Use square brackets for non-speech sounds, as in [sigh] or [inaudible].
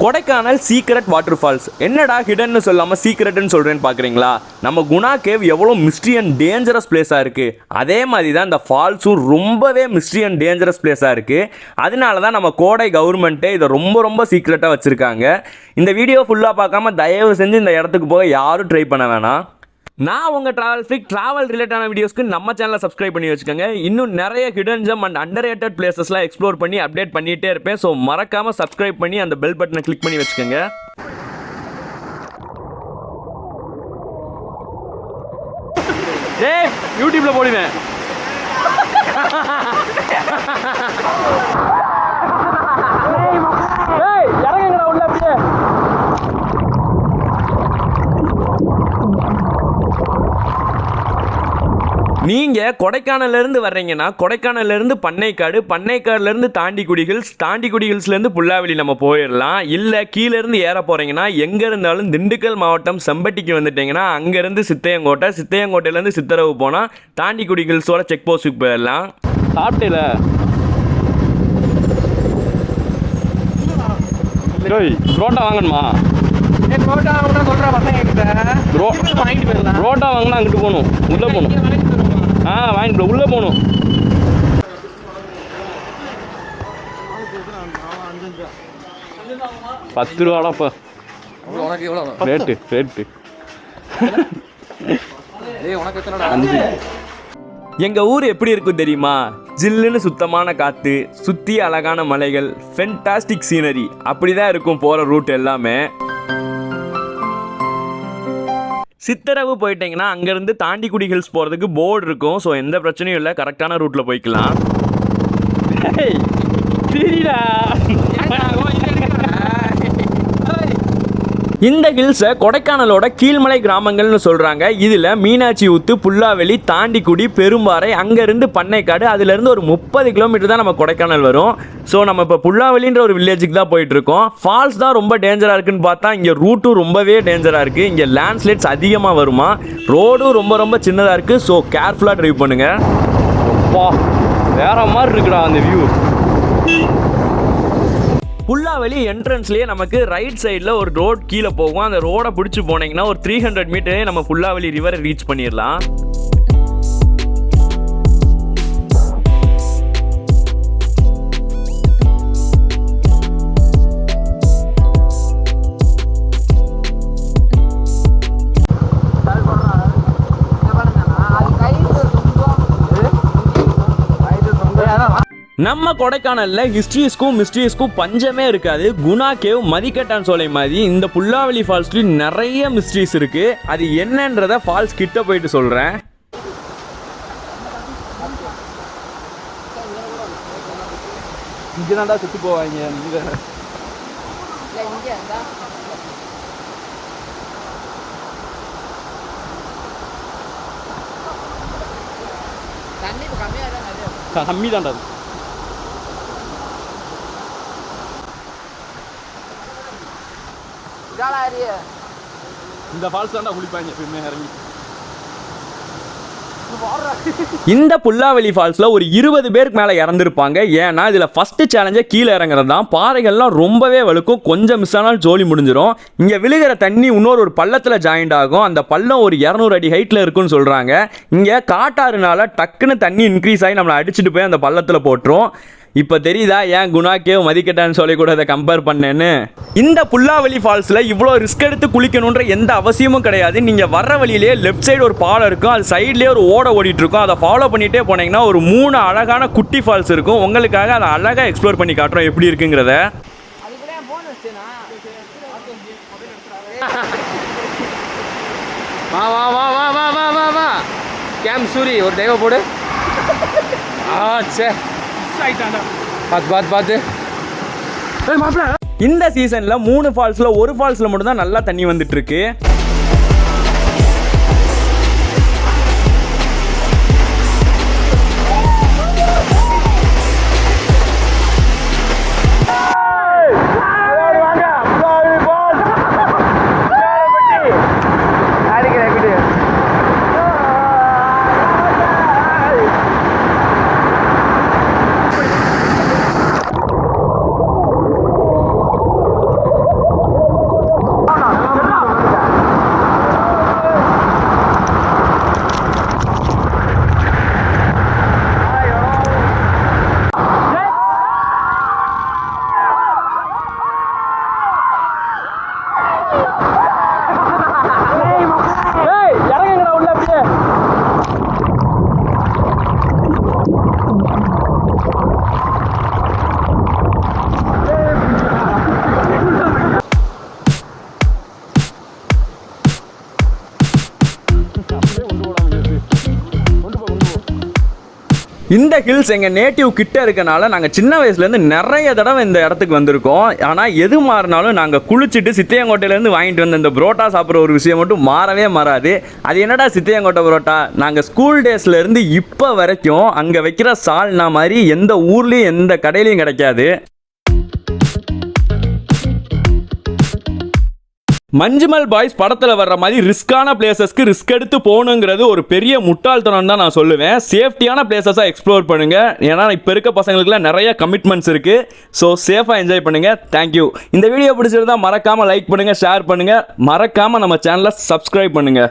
Kodaikanal secret water falls என்னடா ஹிடன்னு சொல்லாமல் சீக்ரெட்னு சொல்கிறேன்னு பார்க்குறீங்களா நம்ம குணா கேவ் எவ்வளோ மிஸ்ட்ரி அண்ட் டேஞ்சரஸ் பிளேஸாக இருக்குது அதே மாதிரி தான் இந்த ஃபால்ஸும் ரொம்பவே மிஸ்ட்ரி அண்ட் டேஞ்சரஸ் பிளேஸாக இருக்குது அதனால தான் நம்ம கோடை கவர்மெண்ட்டே இதை ரொம்ப ரொம்ப சீக்ரெட்டாக வச்சுருக்காங்க. இந்த வீடியோ ஃபுல்லாக பார்க்காம தயவு செஞ்சு இந்த இடத்துக்கு போக யாரும் ட்ரை பண்ண வேணாம். நான் உங்கள் ட்ராவல் ஃபிக் ட்ராவல் ரிலேட்டான வீடியோஸ்க்கு நம்ம சேனலை சப்ஸ்கிரைப் பண்ணி வச்சுக்கோங்க. இன்னும் நிறைய hidden gem and underrated பிளேசஸ்லாம் எக்ஸ்ப்ளோர் பண்ணி அப்டேட் பண்ணிகிட்டே இருப்பேன். ஸோ மறக்காமல் சப்ஸ்கிரைப் பண்ணி அந்த பெல் பட்டனை கிளிக் பண்ணி வச்சுக்கோங்க. ஏய் யூடியூப்ல போடுவேன். [laughs] நீங்கள் கொடைக்கானல்லேருந்து வர்றீங்கன்னா கொடைக்கானல்லேருந்து பண்ணைக்காடு பண்ணைக்காடுலேருந்து தாண்டிக்குடி ஹில்ஸ் தாண்டிக்குடி ஹில்ஸ்லேருந்து புல்லாவெளி நம்ம போயிடலாம் இல்லை கீழேருந்து ஏற போகிறீங்கன்னா எங்கே இருந்தாலும் திண்டுக்கல் மாவட்டம் செம்பட்டிக்கு வந்துட்டீங்கன்னா அங்கேருந்து சித்தையங்கோட்டை சித்தையங்கோட்டையிலேருந்து சித்தரவு போனால் தாண்டிக்குடி ஹில்ஸோட செக் போஸ்ட்டுக்கு போயிடலாம் சாப்பிட்டேல? ரோட்டா வாங்கணுமா? ரோ- ரோட்டா வாங்கினா அங்கிட்டு போகணும். உள்ளே போகணும். ஆ வாங்கிட்டு உள்ளே போகணும். பத்து ரூபாடா இப்போ உனக்கு எவ்வளோ ரேட்டு ரேட்டு. அஞ்சு. எங்க ஊர் எப்படி இருக்கும் தெரியுமா? ஜில்லுன்னு சுத்தமான காத்து சுத்தி அழகான மலைகள் ஃபென்டாஸ்டிக் சீனரி அப்படிதான் இருக்கும் போற ரூட் எல்லாமே. சித்தரவு போயிட்டீங்கன்னா அங்கேருந்து தாண்டிக்குடி ஹில்ஸ் போகிறதுக்கு போர்டு இருக்கும். ஸோ எந்த பிரச்சனையும் இல்லை. கரெக்டான ரூட்டில் போய்க்கலாம். இந்த ஹில்ஸை கொடைக்கானலோட கீழ்மலை கிராமங்கள்னு சொல்கிறாங்க இதில் மீனாட்சி ஊத்து புல்லாவெளி தாண்டிக்குடி பெரும்பாறை அங்கேருந்து பண்ணைக்காடு அதுலேருந்து ஒரு முப்பது கிலோமீட்டர் தான் நம்ம கொடைக்கானல் வரும். ஸோ நம்ம இப்போ புல்லாவெளின்ற ஒரு வில்லேஜுக்கு தான் போயிட்டு இருக்கோம் ஃபால்ஸ் தான் ரொம்ப டேஞ்சராக இருக்குன்னு பார்த்தா இங்கே ரூட்டும் ரொம்பவே டேஞ்சராக இருக்குது இங்கே லேண்ட்ஸ்லைட்ஸ் அதிகமாக வருமா? ரோடும் ரொம்ப ரொம்ப சின்னதாக இருக்குது ஸோ கேர்ஃபுல்லாக ட்ரைவ் பண்ணுங்கள் வா வேற மாதிரி இருக்குடா அந்த வியூ புல்லாவெளி என்ட்ரன்ஸ்லேயே நமக்கு ரைட் சைடில் ஒரு ரோட் கீழே போகும். அந்த ரோடை பிடிச்சி போனீங்கன்னா ஒரு த்ரீ ஹண்ட்ரட் மீட்டரே நம்ம புல்லாவெளி ரிவரை ரீச் பண்ணிடலாம். நம்ம கொடைக்கானல்ல ஹிஸ்ட்ரிஸ்க்கும் மிஸ்ட்ரிஸ்க்கும் பஞ்சமே இருக்காது. குணா கேவ் மதிக்கட்டான் சோலை மாதிரி இந்த புல்லாவெளி ஃபால்ஸ்லயும் நிறைய மிஸ்ட்ரிஸ் இருக்கு அது என்னன்றத ஃபால்ஸ் கிட்ட போயிட்டு சொல்றேன். இங்கே தான்டா சுற்றி போவாங்க கம்மி தான்டா இந்த ஃபால்ஸ் தான்டா குளிப்பாங்க எப்பயுமே இறங்கி. இந்த புல்லாவெளி ஃபால்ஸில் ஒரு இருபது பேருக்கு மேலே இறந்துருப்பாங்க. ஏன்னா இதில் ஃபஸ்ட்டு சேலஞ்சே கீழே இறங்குறது தான். பாறைகள்லாம் ரொம்பவே வழுக்கும். கொஞ்சம் மிஸ் ஆனாலும் ஜோலி முடிஞ்சிடும் இங்கே விழுகிற தண்ணி இன்னொரு ஒரு பள்ளத்தில் ஜாயிண்ட் ஆகும். அந்த பள்ளம் ஒரு இரநூறு அடி ஹைட்டில் இருக்குன்னு சொல்கிறாங்க இங்கே காட்டாறுனால டக்குன்னு தண்ணி இன்க்ரீஸ் ஆகி நம்மளை அடிச்சுட்டு போய் அந்த பள்ளத்தில் போட்டுரும். இப்போ தெரியுதா ஏன் குணாக்கே மதிக்கட்டான்னு சொல்லி கூட அதை கம்பேர் பண்ணேன்னு? இந்த புல்லாவெளி ஃபால்ஸில் இவ்வளோ ரிஸ்க் எடுத்து குளிக்கணுன்ற எந்த அவசியமும் கிடையாது. நீங்கள் வர்ற வழியிலே லெஃப்ட் சைடு ஒரு பாலம் இருக்கும் அது சைட்லேயே ஒரு ஓட ஓடிட்டு இருக்கும். அதை ஃபாலோ பண்ணிகிட்டே போனீங்கன்னா ஒரு மூணு அழகான குட்டி ஃபால்ஸ் இருக்கும். உங்களுக்காக அதை அழகாக எக்ஸ்ப்ளோர் பண்ணி காட்டுறோம். எப்படி இருக்குங்கிறத. வா வா வா வா வா வா வா வா. கேம் சூரி ஒரு தெய்வ போடு. ஆ சே. பார்த்து பார்த்து பார்த்து மாப்பிள்ள இந்த சீசனில் மூணு ஃபால்ஸில் ஒரு ஃபால்ஸில் மட்டும்தான் நல்லா தண்ணி வந்துட்டு இருக்கு. இந்த ஹில்ஸ் எங்கள் நேட்டிவ் கிட்ட இருக்கனால நாங்கள் சின்ன வயசுலேருந்து நிறைய தடவை இந்த இடத்துக்கு வந்திருக்கோம். ஆனால் எது மாறினாலும் நாங்கள் குளிச்சுட்டு சித்தையங்கோட்டையிலேருந்து வாங்கிட்டு வந்த இந்த புரோட்டா சாப்பிட்ற ஒரு விஷயம் மட்டும் மாறவே மாறாது. அது என்னடா சித்தையங்கோட்டை புரோட்டா? நாங்கள் ஸ்கூல் டேஸ்லேருந்து இப்போ வரைக்கும் அங்கே வைக்கிற சால்னா மாதிரி எந்த ஊர்லேயும் எந்த கடையிலையும் கிடைக்காது. மஞ்சுமல் பாய்ஸ் படத்தில் வர்ற மாதிரி ரிஸ்கான பிளேசஸ்க்கு ரிஸ்க் எடுத்து போகணுங்கிறது ஒரு பெரிய முட்டாள்தனம் தான் நான் சொல்லுவேன். சேஃப்டியான பிளேசஸாக எக்ஸ்ப்ளோர் பண்ணுங்க. ஏன்னா இப்போ இருக்க பசங்களுக்குலாம் நிறைய கமிட்மெண்ட்ஸ் இருக்குது ஸோ சேஃபாக என்ஜாய் பண்ணுங்கள் தேங்க்யூ இந்த வீடியோ பிடிச்சிருந்தா மறக்காமல் லைக் பண்ணுங்கள் ஷேர் பண்ணுங்கள் மறக்காமல் நம்ம சேனலை சப்ஸ்கிரைப் பண்ணுங்கள்